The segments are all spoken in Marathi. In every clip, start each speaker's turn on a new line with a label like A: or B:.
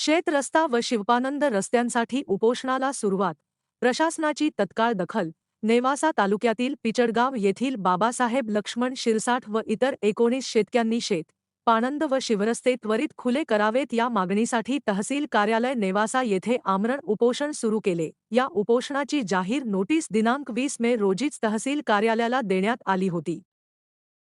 A: शेत रस्ता व शिवपानंद रस्त्यांसाठी उपोषणाला सुरुवात. प्रशासनाची तत्काळ दखल. नेवासा तालुक्यातील पिचडगाव येथील बाबासाहेब लक्ष्मण शिरसाठ व इतर एकोणीस शेतक्यांनी शेत पाणंद व शिवरस्ते त्वरित खुले करावेत या मागणीसाठी तहसील कार्यालय नेवासा येथे आमरण उपोषण सुरू केले. या उपोषणाची जाहीर नोटीस दिनांक वीस मे रोजीच तहसील कार्यालयाला देण्यात आली होती.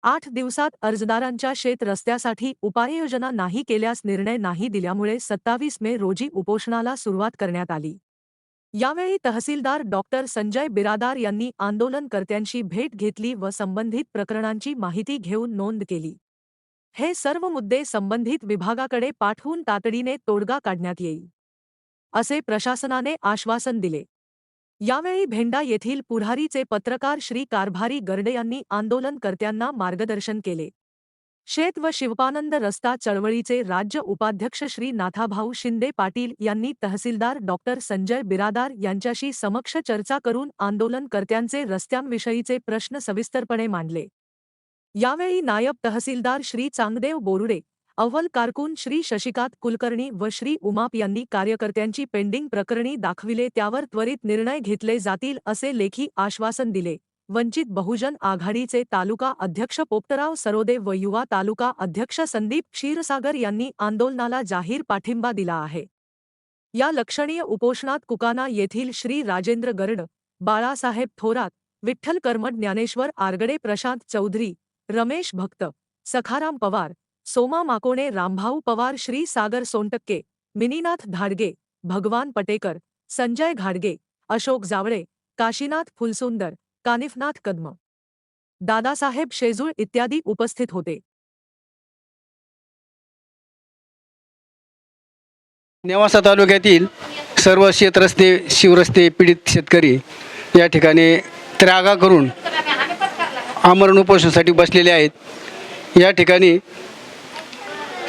A: आठ दिवसात अर्जदारांच्या शेत रस्त्यासाठी उपाययोजना नाही केल्यास निर्णय नाही दिल्यामुळे सत्तावीस मे रोजी उपोषणाला सुरुवात करण्यात आली. यावेळी तहसीलदार डॉक्टर संजय बिरादार यांनी आंदोलनकर्त्यांशी भेट घेतली व संबंधित प्रकरणांची माहिती घेऊन नोंद केली. हे सर्व मुद्दे संबंधित विभागाकडे पाठवून तातडीने तोडगा काढण्यात येईल. असे प्रशासनाने आश्वासन दिले. यावेळी भेंडा येथील पुढारीचे पत्रकार श्री कारभारी गर्डे यांनी आंदोलनकर्त्यांना मार्गदर्शन केले. शेत व शिवपानंद रस्ता चळवळीचे राज्य उपाध्यक्ष श्री नाथाभाऊ शिंदे पाटील यांनी तहसीलदार डॉक्टर संजय बिरादार यांच्याशी समक्ष चर्चा करून आंदोलनकर्त्यांचे रस्त्यांविषयीचे प्रश्न सविस्तरपणे मांडले. यावेळी नायब तहसीलदार श्री चांगदेव बोरुडे अव्वल कारकून श्री शशिकांत कुलकर्णी व श्री उमाप यांनी कार्यकर्त्यांची पेंडिंग प्रकरणी दाखविले त्यावर त्वरित निर्णय घेतले जातील असे लेखी आश्वासन दिले. वंचित बहुजन आघाडीचे तालुका अध्यक्ष पोपटराव सरोदे व युवा तालुका अध्यक्ष संदीप क्षीरसागर यांनी आंदोलनाला जाहीर पाठिंबा दिला आहे. या लक्षणीय उपोषणात कुकाना येथील श्री राजेंद्र गर्ड बाळासाहेब थोरात विठ्ठल कर्मठ ज्ञानेश्वर आरगडे प्रशांत चौधरी रमेश भक्त सखाराम पवार सोमा माकोणे रामभाऊ पवार श्री सागर सोनटक्के मिनीनाथ धाडगे भगवान पटेकर संजय घाडगे अशोक जावळे काशीनाथ फुलसुंदर कानिफनाथ कदम दादासाहेब शेजूळ इत्यादी उपस्थित होते.
B: नेवासा तालुक्यातील सर्व शेतरस्ते शिवरस्ते पीडित शेतकरी या ठिकाणी त्रागा करून आमरण उपोषणासाठी बसलेले आहेत. या ठिकाणी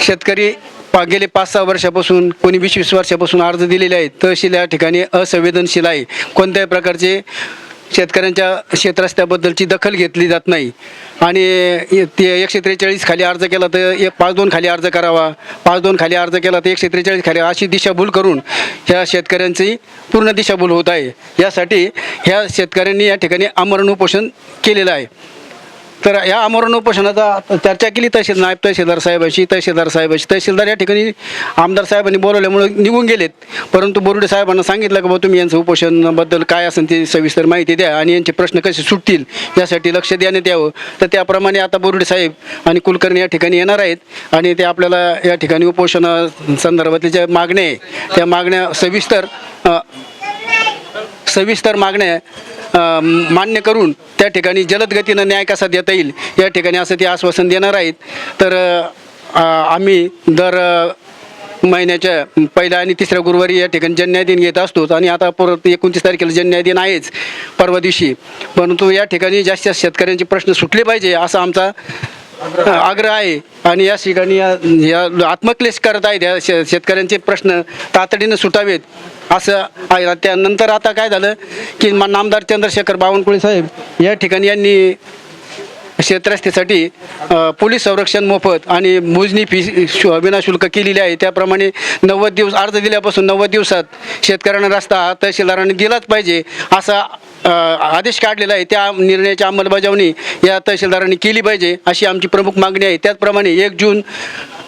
B: शेतकरी पा गेले पाच सहा वर्षापासून कोणी वीस वीस वर्षापासून अर्ज दिलेले आहेत तहसील या ठिकाणी असंवेदनशील आहे. कोणत्याही प्रकारचे शेतकऱ्यांच्या शेतरस्त्याबद्दलची दखल घेतली जात नाही. आणि ते एकशे त्रेचाळीस खाली अर्ज केला तर एक पाच दोन खाली अर्ज करावा. पाच दोन खाली अर्ज केला तर एकशे त्रेचाळीस खाली. अशी दिशाभूल करून ह्या शेतकऱ्यांची पूर्ण दिशाभूल होत आहे. यासाठी ह्या शेतकऱ्यांनी या ठिकाणी आमरण उपोषण केलेलं आहे. तर या आमरण उपोषणाचा चर्चा केली तहसील नायब तहसीलदार साहेबाशी तहसीलदार साहेबाशी तहसीलदार या ठिकाणी आमदार साहेबांनी बोलवल्यामुळे निघून गेलेत. परंतु बोरुडे साहेबांना सांगितलं की बा तुम्ही यांचं उपोषणाबद्दल काय असेल ते सविस्तर माहिती द्या आणि यांचे प्रश्न कसे सुटतील यासाठी लक्ष देण्यात यावं तर त्याप्रमाणे आता बोरुडे साहेब आणि कुलकर्णी या ठिकाणी येणार आहेत आणि ते आपल्याला या ठिकाणी उपोषणा संदर्भातल्या ज्या मागण्या आहे त्या मागण्या सविस्तर सविस्तर मागण्या मान्य करून त्या ठिकाणी जलद गतीनं न्याय कसा देता येईल या ठिकाणी असं ते आश्वासन देणार आहेत. तर आम्ही दर महिन्याच्या पहिल्या आणि तिसऱ्या गुरुवारी या ठिकाणी जन्याय दिन घेत असतो आणि आता परत एकोणतीस तारखेला जन्याय दिन आहेच परवा दिवशी. परंतु या ठिकाणी जास्तीत जास्त शेतकऱ्यांचे प्रश्न सुटले पाहिजे असा आमचा आग्रह आहे. आणि या ठिकाणी या या आत्मक्लेश करत आहेत या शे शेतकऱ्यांचे प्रश्न तातडीनं सुटावेत. असं आहे त्यानंतर आता काय झालं की नामदार चंद्रशेखर बावनकुळे साहेब या ठिकाणी यांनी क्षेत्रस्तेसाठी पोलीस संरक्षण मोफत आणि मोजणी फी शु विनाशुल्क केलेली आहे. त्याप्रमाणे नव्वद दिवस अर्ज दिल्यापासून नव्वद दिवसात शेतकऱ्यांना रस्ता हा तहसीलदारांनी दिलाच पाहिजे असा आदेश काढलेला आहे. त्या निर्णयाची अंमलबजावणी या तहसीलदारांनी केली पाहिजे अशी आमची प्रमुख मागणी आहे. त्याचप्रमाणे एक जून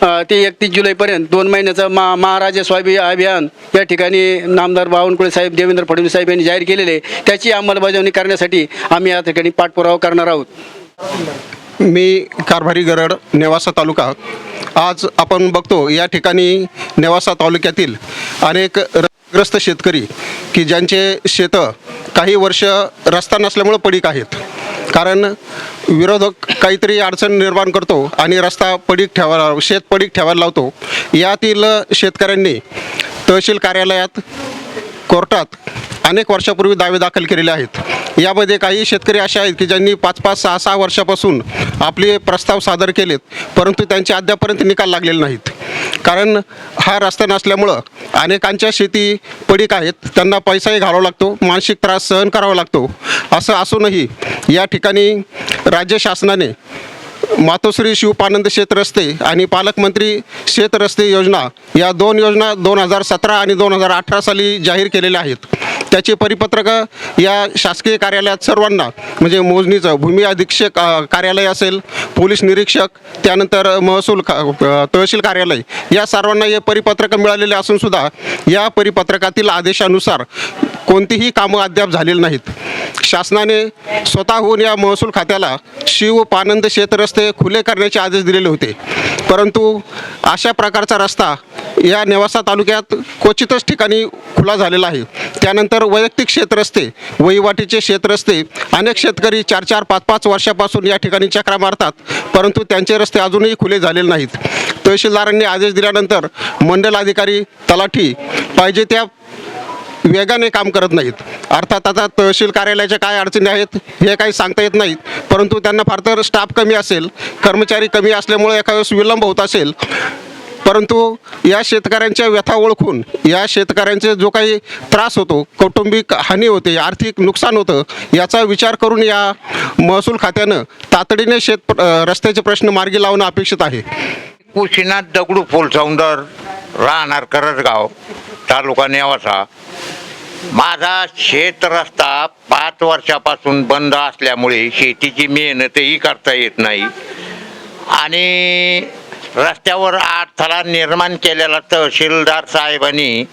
B: ते एकतीस जुलैपर्यंत दोन महिन्याचं मा महाराजा स्वाभी अभियान या ठिकाणी नामदार बावनकुळे साहेब देवेंद्र फडणवीस साहेब यांनी जाहीर केलेले त्याची अंमलबजावणी करण्यासाठी आम्ही या ठिकाणी पाठपुरावा करणार आहोत.
C: मी कारभारी गरड नेवासा तालुका. आज आपण बघतो या ठिकाणी नेवासा तालुक्यातील अनेक ग्रस्त शेतकरी की ज्यांचे शेतं काही वर्ष रस्ता नसल्यामुळं पडीक आहेत. कारण विरोधक काहीतरी अडचण निर्माण करतो आणि रस्ता पडीक ठेवा शेत पडीक ठेवायला लावतो. यातील शेतकऱ्यांनी तहसील कार्यालयात कोर्टात अनेक वर्षापूर्वी दावे दाखल केलेले आहेत. यामध्ये काही शेतकरी असे आहेत की ज्यांनी पाच पाच सहा सहा वर्षापासून आपले प्रस्ताव सादर केलेत परंतु त्यांचे अद्यापर्यंत निकाल लागलेले नाहीत. कारण हा रस्ता नसल्यामुळं अनेकांच्या शेती पडीक आहेत त्यांना पैसाही घालावा लागतो मानसिक त्रास सहन करावा लागतो. असं असूनही या ठिकाणी राज्य शासनाने मातोश्री शिवपानंद शेत रस्ते आणि पालकमंत्री शेत रस्ते योजना या दोन योजना दोन हजार सतरा आणि दोन हजार अठरा साली जाहीर केलेल्या आहेत. त्याचे परिपत्रकं या शासकीय कार्यालयात सर्वांना म्हणजे मोजणीचं भूमी अधीक्षक कार्यालय असेल पोलीस निरीक्षक त्यानंतर महसूल का तहसील कार्यालय या सर्वांना हे परिपत्रकं मिळालेले असून सुद्धा या परिपत्रकातील आदेशानुसार कोणतीही कामं अद्याप झालेली नाहीत. शासनाने स्वतःहून या महसूल खात्याला शिव पानंद शेत रस्ते खुले करण्याचे आदेश दिलेले होते. परंतु अशा प्रकारचा रस्ता या नेवासा तालुक्यात क्वचितच ठिकाणी खुला झालेला आहे. त्यानंतर वैयक्तिक क्षेत्रस्ते वहिवाटीचे क्षेत्रस्ते अनेक शेतकरी चार चार पाच पाच वर्षापासून या ठिकाणी चक्रा मारतात परंतु त्यांचे रस्ते अजूनही खुले झालेले नाहीत. तहसीलदारांनी आदेश दिल्यानंतर मंडल अधिकारी तलाठी पाहिजे त्या वेगाने काम करत नाहीत. अर्थात आता तहसील कार्यालयाच्या काय अडचणी आहेत हे काही सांगता येत नाहीत. परंतु त्यांना फार तर स्टाफ कमी असेल कर्मचारी कमी असल्यामुळे एखाद्या वेळेस विलंब होत असेल. परंतु या शेतकऱ्यांच्या व्यथा ओळखून या शेतकऱ्यांचे जो काही त्रास होतो कौटुंबिक हानी होते आर्थिक नुकसान होतं याचा विचार करून या महसूल खात्यानं तातडीने शेत रस्त्याचे प्रश्न मार्गी लावणं अपेक्षित आहे.
D: कुशीनाथ दगडू फुलसौंदर राहणार करजगाव तालुका नेवासा. माझा शेत रस्ता पाच वर्षापासून बंद असल्यामुळे शेतीची मेहनतही करता येत नाही. आणि रस्त्यावर अडथळा निर्माण केलेला तहसीलदार साहेबांनी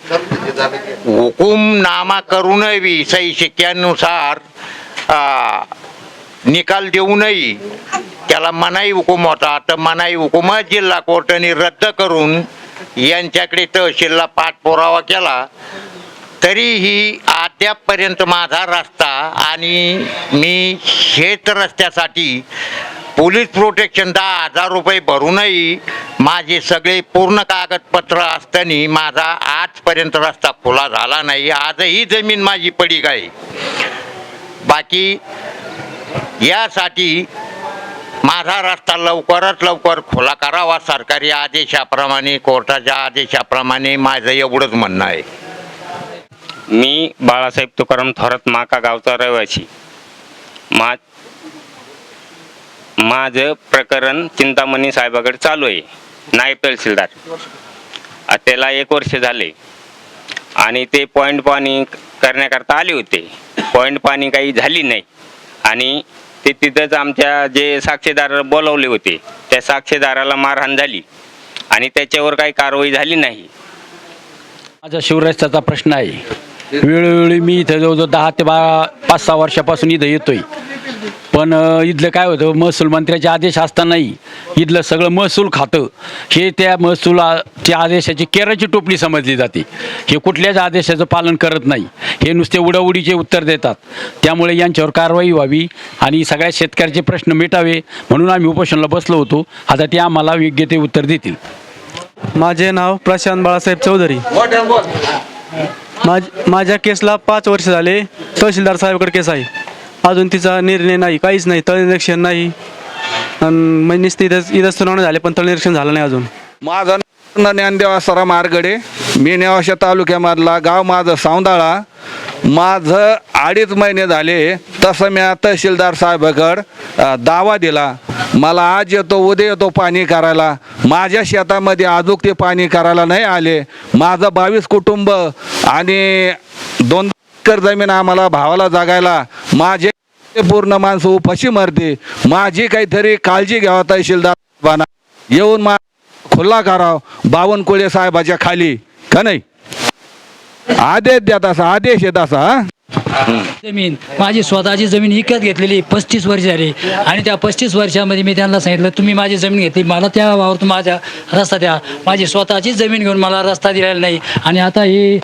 D: हुकूमनामा करूनही सही शिक्क्यानुसार निकाल देऊनही त्याला मनाई हुकूम होता. तर मनाई हुकूम जिल्हा कोर्टाने रद्द करून यांच्याकडे तहसीलला पाठपुरावा केला. तरीही अद्यापपर्यंत माझा रस्ता आणि मी शेत रस्त्यासाठी पोलीस प्रोटेक्शन दहा हजार रुपये भरूनही माझे सगळे पूर्ण कागदपत्र असताना माझा आजपर्यंत रस्ता खुला झाला नाही. आजही जमीन माझी पडीक आहे. बाकी यासाठी माझा रस्ता लवकरात लवकर खुला करावा सरकारी आदेशाप्रमाणे कोर्टाच्या आदेशाप्रमाणे माझं एवढंच म्हणणं आहे.
E: मी बाळासाहेब तुकाराम थोरात माका गावचा रहिवासी. मा माझं प्रकरण चिंतामणी साहेबाकडे चालू आहे नायब तहसीलदार. त्याला एक वर्ष झाले. आणि ते पॉईंट पाणी करण्याकरता आले होते. पॉईंट पाणी काही झाली नाही. आणि ते तिथंच आमच्या जे साक्षीदार बोलवले होते त्या साक्षीदाराला मारहाण झाली. आणि त्याच्यावर काही कारवाई झाली नाही.
F: माझा शिवराजचा प्रश्न आहे. वेळोवेळी मी इथं जवळजवळ दहा ते बारा पाच सहा वर्षापासून इथं येतोय. पण इथलं काय होतं महसूल मंत्र्याचे आदेश असतानाही इथलं सगळं महसूल खातं हे त्या महसुलाच्या आदेशाची केराची टोपली समजली जाते. हे कुठल्याच आदेशाचं पालन करत नाही. हे नुसते उडाउडीचे उत्तर देतात. त्यामुळे यांच्यावर कारवाई व्हावी आणि सगळ्या शेतकऱ्याचे प्रश्न मिटावे म्हणून आम्ही उपोषणाला बसलो होतो. आता ते आम्हाला योग्य ते उत्तर देतील.
G: माझे नाव प्रशांत बाळासाहेब चौधरी. माझ माझ्या केसला पाच वर्ष झाले. तहसीलदार साहेबकडे केस आहे. अजून तिचा निर्णय नाही काहीच नाही तळनिरीक्षण नाही. आणि म्हणजे नुसतं इथं इथं सुनावणी झाले पण तळनिरीक्षण झालं नाही अजून.
H: माझं नाव ज्ञानदेव सराम मारगडे. मी नेवाशा तालुक्यामधला गाव माझं सावंदाळा. माझं अडीच महिने झाले तसं मी तहसीलदार साहेबाकडं दावा दिला. मला आज येतो उद्या येतो पाणी करायला. माझ्या शेतामध्ये अजूक ते पाणी करायला नाही आले. माझं बावीस कुटुंब आणि दोन एकर जमीन आम्हाला भावाला जागायला. माझे पूर्ण माणसं उपाशी मरते माझी काहीतरी काळजी घ्यावा तहसीलदार येऊन मा खुल्ला कराव. बावनकुळे साहेबाच्या खाली. का नाही? आदेश देत तसा आदेश येत असा
I: जमीन. माझी स्वतःची जमीन विकत घेतलेली पस्तीस वर्ष झाली. आणि त्या पस्तीस वर्षामध्ये मी त्यांना सांगितलं तुम्ही माझी जमीन घेतली. मला त्या वावरतून माझ्या रस्ता द्या. माझी स्वतःची जमीन घेऊन मला रस्ता दिलेला नाही. आणि आता ही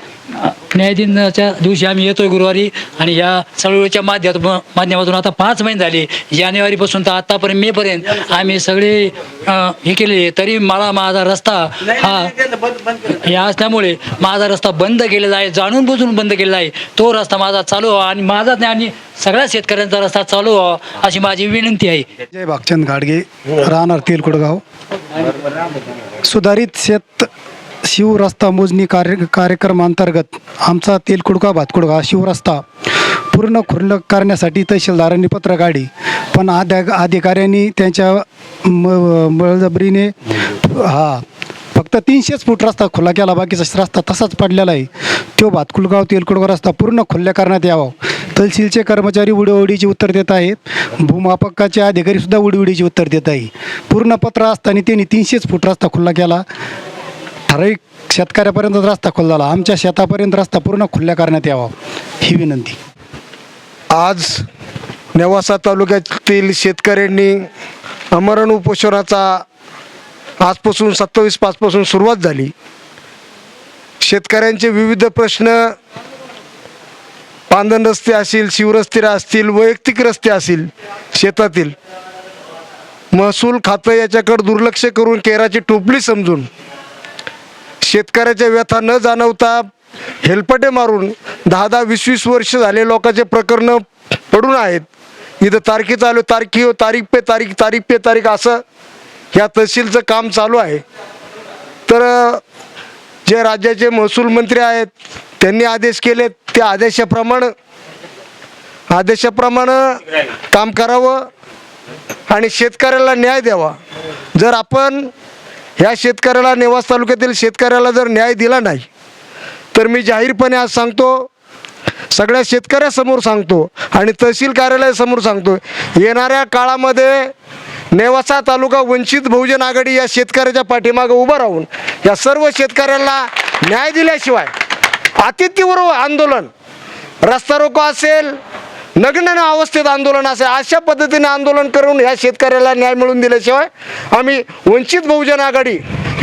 I: न्यायदिनाच्या दिवशी आम्ही येतोय गुरुवारी आणि या चळवळीच्या माध्यमातून माध्यमातून आता पाच महिने झाले. जानेवारीपासून तर आतापर्यंत मेपर्यंत आम्ही सगळे हे केले. तरी मला माझा रस्ता हा हे असल्यामुळे माझा रस्ता बंद केलेला आहे. जाणून बुजून बंद केलेला आहे. तो रस्ता माझा चालू व्हावा आणि माझा नाही आणि सगळ्या शेतकऱ्यांचा रस्ता चालू व्हावा अशी माझी विनंती आहे.
J: जय भागचंद गाडगे राहणार तेलकुडगाव. सुधारित शेत शिव रस्ता मोजणी कार्य कार्यक्रमांतर्गत आमचा तेलकुडका भातकुडका शिवरस्ता पूर्ण खुर्ल करण्यासाठी तहसीलदारांनी पत्र काढी. पण आध्या अधिकाऱ्यांनी त्यांच्या म बळजबरीने हा फक्त तीनशेच फूट रस्ता खुला केला. बाकीचा रस्ता तसाच पडलेला आहे. तो भातकुलगाव तेलकुडगाव रस्ता पूर्ण खुल्ल्या करण्यात यावा. तहसीलचे कर्मचारी उडीओडीची उत्तर देत आहेत. भूमापकाचे अधिकारीसुद्धा उडीओडीची उत्तर देत आहे. पूर्ण पत्र असताना त्यांनी तीनशेच फूट रस्ता खुला केला. ठराविक शेतकऱ्यापर्यंत रस्ता खुला झाला. आमच्या शेतापर्यंत रस्ता पूर्ण खुल्ल्या करण्यात यावा ही विनंती.
K: आज नेवासा तालुक्यातील शेतकऱ्यांनी अमरण उपोषणाचा आजपासून सत्तावीस पाचपासून सुरुवात झाली. शेतकऱ्यांचे विविध प्रश्न पांदन रस्ते असतील शिवरस्ते असतील वैयक्तिक रस्ते असतील शेतातील. महसूल खातं याच्याकडे दुर्लक्ष करून केराची टोपली समजून शेतकऱ्याच्या व्यथा न जाणवता हेलपटे मारून दहा दहा वीस वीस वर्ष झाले लोकांचे प्रकरणं पडून आहेत. इथं तारखी चालू तारखी हो, तारीख पे तारीख तारीख पे तारीख असं या तहसीलचं काम चालू आहे. तर जे राज्याचे महसूल मंत्री आहेत त्यांनी आदेश केले त्या आदेशाप्रमाणे आदेशाप्रमाणे काम करावं आणि शेतकऱ्याला न्याय द्यावा. जर आपण ह्या शेतकऱ्याला नेवास तालुक्यातील शेतकऱ्याला जर न्याय दिला नाही तर मी जाहीरपणे आज सांगतो सगळ्या शेतकऱ्यासमोर सांगतो आणि तहसील कार्यालयासमोर सांगतो येणाऱ्या काळामध्ये नेवासा तालुका वंचित बहुजन आघाडी या शेतकऱ्याच्या पाठीमागं उभं राहून या सर्व शेतकऱ्यांना न्याय दिल्याशिवाय अतितीव्र आंदोलन रस्ता रोको असेल नग्न अवस्थेत आंदोलन असेल अशा पद्धतीने आंदोलन करून ह्या शेतकऱ्याला न्याय मिळवून दिल्याशिवाय आम्ही वंचित बहुजन आघाडी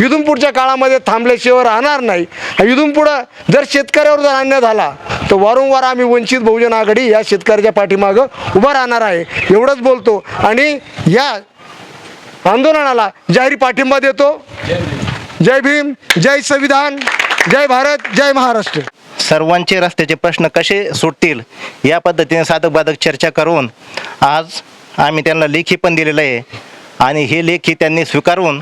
K: इथून काळामध्ये थांबल्याशिवाय राहणार नाही. इथून पुढं जर शेतकऱ्यावर जर अन्याय झाला तर वारंवार आम्ही वंचित बहुजन आघाडी या शेतकऱ्याच्या पाठीमागं उभं राहणार आहे. एवढंच बोलतो. आणि या आंदोलनाला जाहीर पाठिंबा देतो. जय भीम जय संविधान जय भारत जय महाराष्ट्र.
L: सर्वांचे रस्त्याचे प्रश्न कसे सुटतील या पद्धतीने साधक बाधक चर्चा करून आज आम्ही त्यांना लेखी पण दिलेलं आहे. आणि हे लेखी त्यांनी स्वीकारून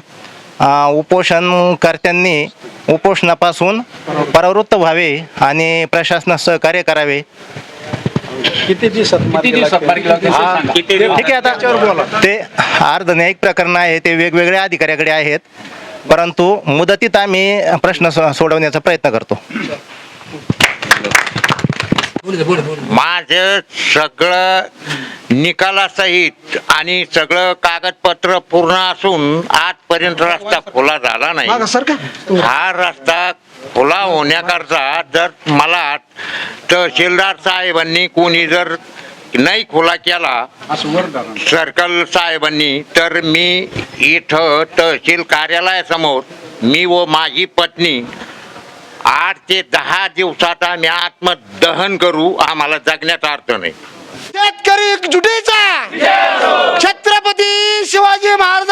L: उपोषणकर्त्यांनी उपोषणापासून परावृत्त व्हावे आणि प्रशासनास सहकार्य करावे.
F: किती दिवसात
L: ठीक आहे आता ते अर्ध न्यायिक प्रकरण आहे ते वेगवेगळ्या अधिकाऱ्याकडे आहेत. परंतु मुदतीत आम्ही प्रश्न सोडवण्याचा प्रयत्न करतो.
D: माझं सगळं निकालासहित आणि सगळं कागदपत्र पूर्ण असून आजपर्यंत रस्ता खुला झाला नाही. हा रस्ता खुला होण्याकरता जर मला तहसीलदार साहेबांनी कोणी जर नाही खुला केला सर्कल साहेबांनी तर मी इथं तहसील कार्यालयासमोर मी व माझी पत्नी आठ ते दहा दिवसात आम्ही आत्मदहन करू आम्हाला जगण्याचा अर्थ नाही.
K: शेतकरी छत्रपती शिवाजी महाराज